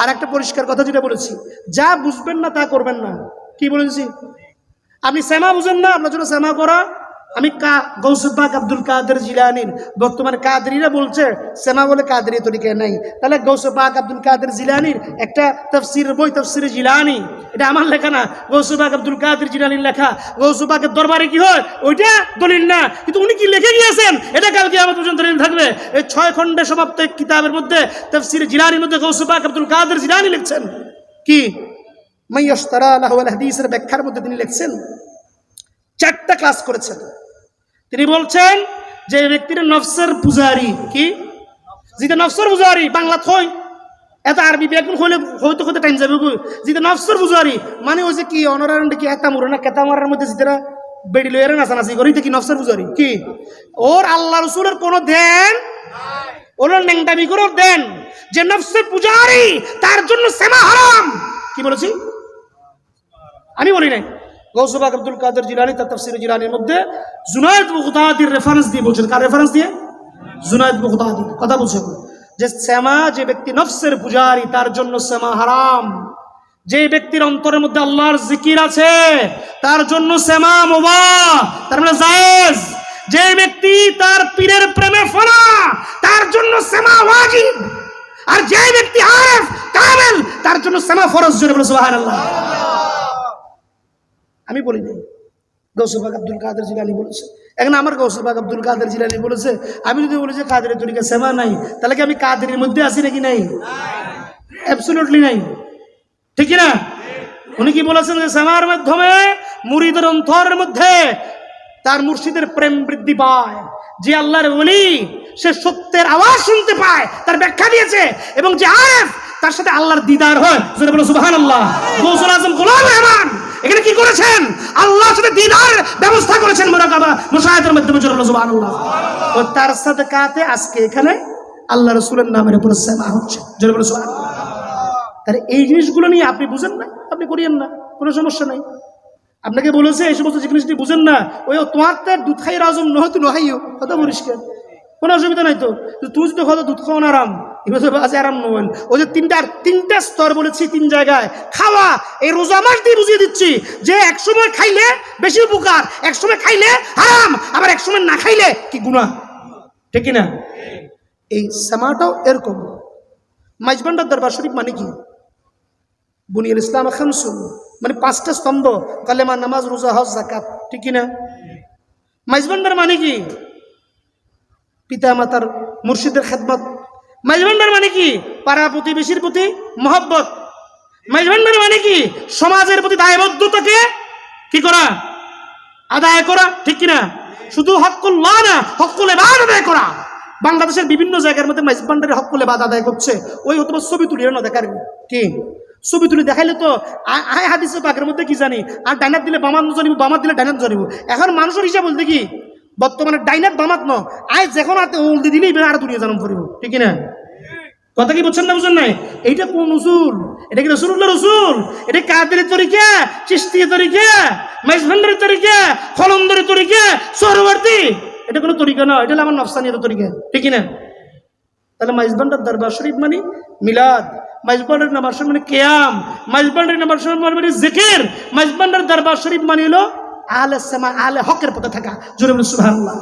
আর একটা পরিষ্কার কথা যেটা বলেছি। যা বুঝবেন না তা করবেন না। কি বলেছি? আপনি শ্যামা বুঝেন না, আপনার জন্য শ্যামা করা আমি কা গৌসুবাক আব্দুল কাদের জিলানির, বর্তমানে কাদরিরা বলছে শ্যামা বলে কাদরি তরিকে নাই। তাহলে গৌসুবাক আব্দুল কাদের জিলানির একটা তফসির, বই তফসির জিলানি, এটা আমার লেখা না। গৌসুবাক আব্দুল কাদের জিলানির লেখা গৌসুবাকের দরবারে কি হয়? ওইটা দলিল না। কিন্তু উনি কি লিখে গিয়েছেন? এটা কালকে আমার পর্যন্ত দলিল থাকবে। এই ছয় খণ্ডে সমাপ্ত কিতাবের মধ্যে, তফসির জিলানির মধ্যে গৌসুবাক আব্দুল কাদের জিলানি লিখছেন। কি? মাইয়াস্তারা আল্লাহ হাদিসের ব্যাখ্যার মধ্যে তিনি লিখছেন চারটা ক্লাস করেছেন। তিনি বলছেন যে ব্যক্তির নফসের পূজারি কি? যেটা নফসের পূজারি, বাংলা থই। এত আরবি ব্যাকরণ হইলে হয়তো হতে টাইম যাবে যেটা নফসের পূজারি মানে ওই যে কি অনরার কি এতা মরে না, কেতা মরার মধ্যে যেটা বেড়ি লইয়ারে নাচানাচি করি কি নফসের পূজারি? কি? ওর আল্লাহ রসুলের কোনো ধ্যান ওর ন্যাংটামি করে দেন যে নফসের পূজারি, তার জন্য সেমা হারাম। কি বলেছি? আমি বলি নাই। গৌসবাক আব্দুল কাদের জিলানি, তার তফসির জিলানির মধ্যে জুনায়দ মুখতাদির রেফারেন্স দিয়ে বলছেন। কার রেফারেন্স দিয়ে? জুনায়দ মুখতাদি কথা বলছেন যে শ্যামা, যে ব্যক্তি নফসের পূজারি, তার জন্য শ্যামা হারাম। যে ব্যক্তির অন্তরের মধ্যে আল্লাহর জিকির আছে, তার জন্য শ্যামা মোবা তার মানে জায়েজ। যে ব্যক্তি তার পীরের প্রেমে ফলা, তার জন্য শ্যামা ওয়াজিব। আর যে ব্যক্তি আরেফ, কামেল, তার জন্য শ্যামা ফরজ জোরে বলে, সুবহানাল্লাহ। আমি বলি নাই। গৌসুবাগ আব্দুল কাদের জিলানি বলেছে। এখন আমার গৌসুবাগ আব্দুল কাদের জিলানি বলেছে, আমি যদি বলি যে কাদের তরিকা সেমা নাই, তাহলে কি আমি কাদের মধ্যে আছি নাকি নাই? অ্যাবসুলুটলি নাই। ঠিক না? উনি কি বলেছেন যে সেমার মাধ্যমে মুরিদের অন্তরের মধ্যে তার মুর্শিদের প্রেম বৃদ্ধি পায়। যে আল্লাহর বলি সে সত্যের আওয়াজ শুনতে পায়, তার ব্যাখ্যা দিয়েছে এবং যে আরেফ, তার সাথে আল্লাহর দিদার হয়। সুবাহান আল্লাহ গৌসুল আজম গোলাম রহমান। এখানে কি করেছেন? আল্লাহর সাথে দিদার ব্যবস্থা করেছেন মোরাকাবা মুশাহিদের মাধ্যমে জোরে বলো সুবাহান আল্লাহ ও তার সাথে কাতে আজকে এখানে আল্লাহ রসুলের নামের উপর সেমা হচ্ছে। জোরে বলো সুবাহান তাহলে এই জিনিসগুলো নিয়ে আপনি বুঝেন না? আপনি করিয়েন না। কোনো সমস্যা নাই। আপনাকে বলেছে এই সমস্ত জিনিসটি বুঝেন না। ওই তোমার তো দুধ খাই রাজম নয় তো নহাইও কথা পরিষ্কার কোনো? অসুবিধা নাই তো। তুই যদি হয়তো দুধ খাওয়ান আরাম। নয়। ওই যে তিনটা তিনটা স্তর বলেছি, তিন জায়গায়। খাওয়া, এই রোজা মাস দিয়ে বুঝিয়ে দিচ্ছি যে এক সময় খাইলে বেশি উপকার এক সময় খাইলে হারাম আবার এক সময় না খাইলে কি গুণা ঠিক না এই সামাটাও এরকম। মাইজবান্ডার দরবার শরীফ মানে কি? বুনিয়াল ইসলাম খামসুল মানে পাঁচটা স্তম্ভ, কালেমা, নামাজ, রোজা, হজ জাকাত ঠিক কিনা? মাইজবান্ডার মানে কি? পিতা মাতার মুর্শিদের খেদমত। মাইজবান্ডার মানে কি? পাড়া প্রতিবেশীর প্রতি মহব্বত। মাইজবান্ডার মানে কি? সমাজের প্রতি দায়বদ্ধতাকে কি করা? আদায় করা, ঠিক কিনা? শুধু হকুল্লাহ না হকুল এবার আদায় করা। বাংলাদেশের বিভিন্ন জায়গার মধ্যে মাইজবান্ডারের হকুল এবাদ আদায় করছে। ওই হয়তো বা ছবি তুলিয়ে না দেখার কি? ছবি তুলে দেখাইলে তো আয় হাদিসে পাকের মধ্যে কি জানি? আর ডাইনার দিলে বামাত জানিব বামাত দিলে ডাইনার জানিব। এখন মানুষের হিসাব বলতে কি? বর্তমানে ডাইনার বামাত ন। আয় যখন হাতে উল্টি দিলেই আর দুনিয়া জানাম করিব ঠিক না কথা কি বুঝছেন না বুঝছেন নাই? এইটা কোন রসুল এটা কি রসুল্লাহ রসুল? এটা কাদের তরিকা? চিস্তির তরিকা? মাইজভান্ডারের তরিকা? খলন্দরের তরিকা? সরবর্তী এটা কোনো তরিকা না, এটা আমার নফসানিয়ত তরিকা। ঠিক না তাহলে মাইজবান্ডার দরবার শরীফ মানে মিলাদ। মাইজবান্ডার নামাজ মানে কেয়াম। মাইজবান্ডার নামাজ মানে জিকির। মাইজবান্ডার দরবার শরীফ মানে হলো আলে সেমা আলে হকের পথে থাকা। জোরে বলে সুবহানাল্লাহ।